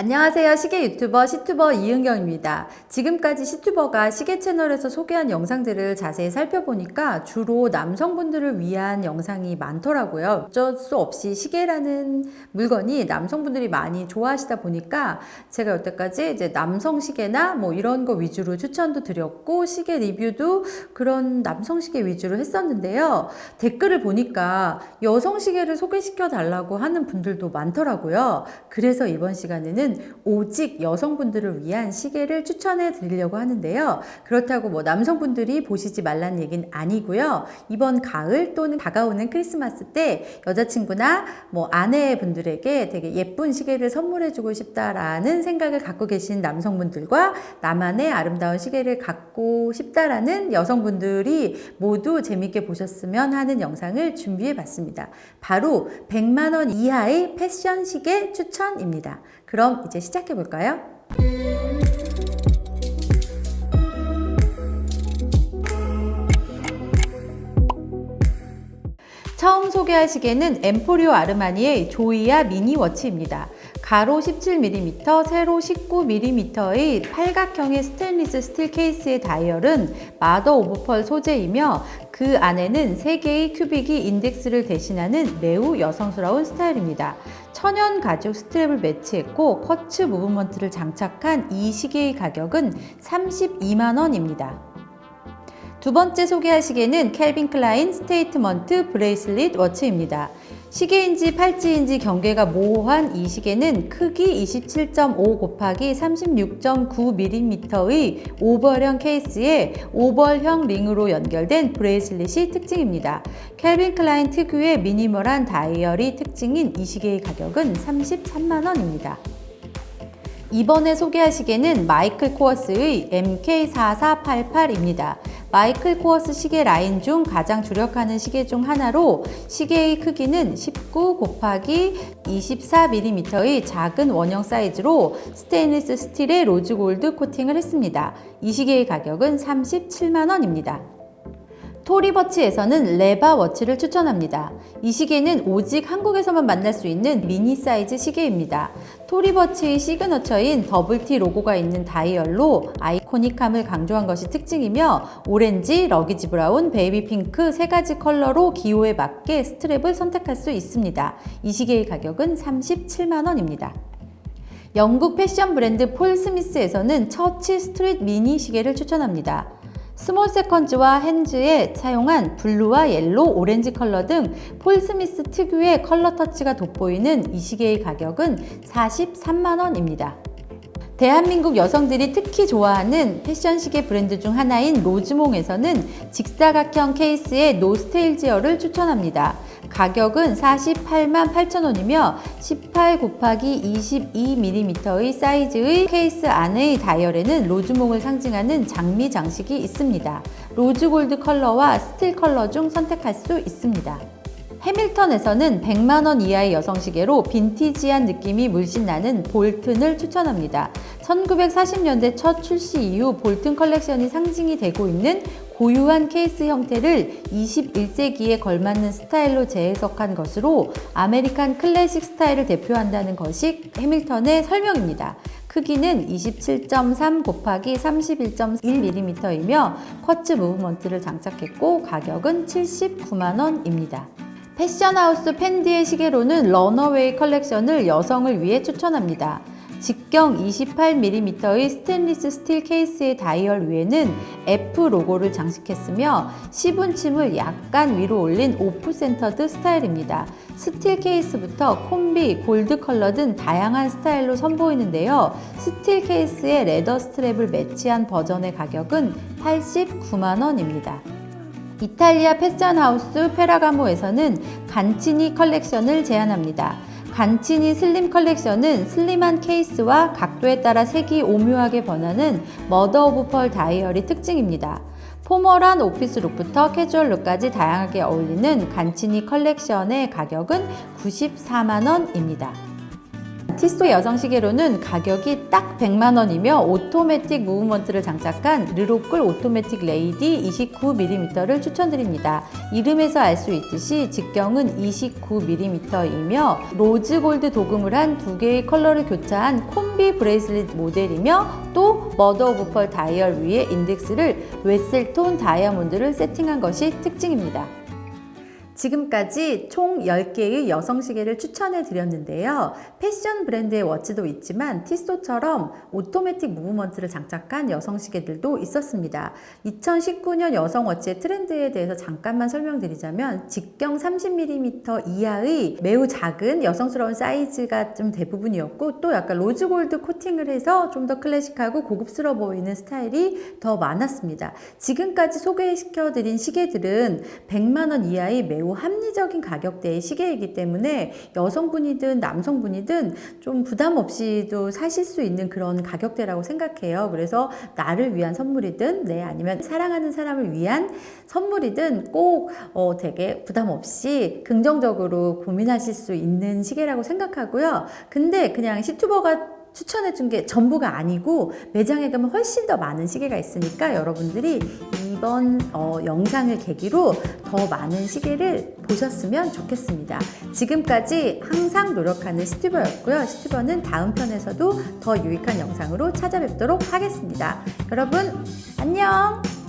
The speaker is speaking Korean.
안녕하세요. 시계 유튜버 시튜버 이은경입니다. 지금까지 시튜버가 시계 채널에서 소개한 영상들을 자세히 살펴보니까 주로 남성분들을 위한 영상이 많더라고요. 어쩔 수 없이 시계라는 물건이 남성분들이 많이 좋아하시다 보니까 제가 여태까지 이제 남성 시계나 뭐 이런 거 위주로 추천도 드렸고 시계 리뷰도 그런 남성 시계 위주로 했었는데요. 댓글을 보니까 여성 시계를 소개시켜 달라고 하는 분들도 많더라고요. 그래서 이번 시간에는 오직 여성분들을 위한 시계를 추천해 드리려고 하는데요. 그렇다고 뭐 남성분들이 보시지 말라는 얘기는 아니고요. 이번 가을 또는 다가오는 크리스마스 때 여자친구나 뭐 아내분들에게 되게 예쁜 시계를 선물해 주고 싶다라는 생각을 갖고 계신 남성분들과 나만의 아름다운 시계를 갖고 싶다라는 여성분들이 모두 재밌게 보셨으면 하는 영상을 준비해 봤습니다. 바로 100만 원 이하의 패션 시계 추천입니다. 그럼 이제 시작해 볼까요? 처음 소개할 시계는 엠포리오 아르마니의 조이아 미니 워치입니다. 가로 17mm, 세로 19mm의 팔각형의 스테인리스 스틸 케이스의 다이얼은 마더 오브 펄 소재이며 그 안에는 3개의 큐빅이 인덱스를 대신하는 매우 여성스러운 스타일입니다. 천연 가죽 스트랩을 매치했고 쿼츠 무브먼트를 장착한 이 시계의 가격은 32만원입니다. 두 번째 소개할 시계는 캘빈 클라인 스테이트먼트 브레이슬릿 워치입니다. 시계인지 팔찌인지 경계가 모호한 이 시계는 크기 27.5 곱하기 36.9mm의 오벌형 케이스에 오벌형 링으로 연결된 브레이슬릿이 특징입니다. 캘빈 클라인 특유의 미니멀한 다이얼이 특징인 이 시계의 가격은 33만원입니다. 이번에 소개할 시계는 마이클 코어스의 MK4488입니다. 마이클 코어스 시계 라인 중 가장 주력하는 시계 중 하나로 시계의 크기는 19 곱하기 24mm의 작은 원형 사이즈로 스테인리스 스틸에 로즈 골드 코팅을 했습니다. 이 시계의 가격은 37만원입니다. 토리버치에서는 레바 워치를 추천합니다. 이 시계는 오직 한국에서만 만날 수 있는 미니 사이즈 시계입니다. 토리버치의 시그너처인 더블T 로고가 있는 다이얼로 아이코닉함을 강조한 것이 특징이며 오렌지, 러기지 브라운, 베이비 핑크 세 가지 컬러로 기호에 맞게 스트랩을 선택할 수 있습니다. 이 시계의 가격은 37만원입니다. 영국 패션 브랜드 폴 스미스에서는 처치 스트릿 미니 시계를 추천합니다. 스몰 세컨즈와 핸즈에 사용한 블루와 옐로, 오렌지 컬러 등 폴 스미스 특유의 컬러 터치가 돋보이는 이 시계의 가격은 43만원입니다. 대한민국 여성들이 특히 좋아하는 패션 시계 브랜드 중 하나인 로즈몽에서는 직사각형 케이스의 노스테일지어를 추천합니다. 가격은 48만 8천원이며 18 곱하기 22mm의 사이즈의 케이스 안의 다이얼에는 로즈몽을 상징하는 장미 장식이 있습니다. 로즈골드 컬러와 스틸 컬러 중 선택할 수 있습니다. 해밀턴에서는 100만원 이하의 여성 시계로 빈티지한 느낌이 물씬 나는 볼튼을 추천합니다. 1940년대 첫 출시 이후 볼튼 컬렉션이 상징이 되고 있는 고유한 케이스 형태를 21세기에 걸맞는 스타일로 재해석한 것으로 아메리칸 클래식 스타일을 대표한다는 것이 해밀턴의 설명입니다. 크기는 27.3 곱하기 31.1mm이며 쿼츠 무브먼트를 장착했고 가격은 79만원입니다. 패션하우스 팬디의 시계로는 러너웨이 컬렉션을 여성을 위해 추천합니다. 직경 28mm의 스테인리스 스틸 케이스의 다이얼 위에는 F 로고를 장식했으며 시분침을 약간 위로 올린 오프 센터드 스타일입니다. 스틸 케이스부터 콤비, 골드 컬러 등 다양한 스타일로 선보이는데요. 스틸 케이스에 레더 스트랩을 매치한 버전의 가격은 89만원입니다. 이탈리아 패션하우스 페라가모에서는 간치니 컬렉션을 제안합니다. 간치니 슬림 컬렉션은 슬림한 케이스와 각도에 따라 색이 오묘하게 변하는 머더 오브 펄 다이얼이 특징입니다. 포멀한 오피스 룩부터 캐주얼 룩까지 다양하게 어울리는 간치니 컬렉션의 가격은 94만원입니다. 티스토 여성 시계로는 가격이 딱 100만 원이며 오토매틱 무브먼트를 장착한 르로끌 오토매틱 레이디 29mm를 추천드립니다. 이름에서 알 수 있듯이 직경은 29mm이며 로즈 골드 도금을 한 두 개의 컬러를 교차한 콤비 브레이슬릿 모델이며 또 머더 오브 펄 다이얼 위에 인덱스를 웨셀톤 다이아몬드를 세팅한 것이 특징입니다. 지금까지 총 10개의 여성 시계를 추천해 드렸는데요. 패션 브랜드의 워치도 있지만 티스토처럼 오토매틱 무브먼트를 장착한 여성 시계들도 있었습니다. 2019년 여성 워치의 트렌드에 대해서 잠깐만 설명드리자면 직경 30mm 이하의 매우 작은 여성스러운 사이즈가 좀 대부분이었고 또 약간 로즈 골드 코팅을 해서 좀 더 클래식하고 고급스러워 보이는 스타일이 더 많았습니다. 지금까지 소개시켜 드린 시계들은 100만 원 이하의 매우 합리적인 가격대의 시계이기 때문에 여성분이든 남성분이든 좀 부담 없이도 사실 수 있는 그런 가격대라고 생각해요. 그래서 나를 위한 선물이든 네 아니면 사랑하는 사람을 위한 선물이든 꼭 어, 되게 부담 없이 긍정적으로 고민하실 수 있는 시계라고 생각하고요. 근데 그냥 시투버가 추천해 준 게 전부가 아니고 매장에 가면 훨씬 더 많은 시계가 있으니까 여러분들이 이번 어, 영상을 계기로 더 많은 시계를 보셨으면 좋겠습니다. 지금까지 항상 노력하는 스티버였고요. 스티버는 다음 편에서도 더 유익한 영상으로 찾아뵙도록 하겠습니다. 여러분 안녕!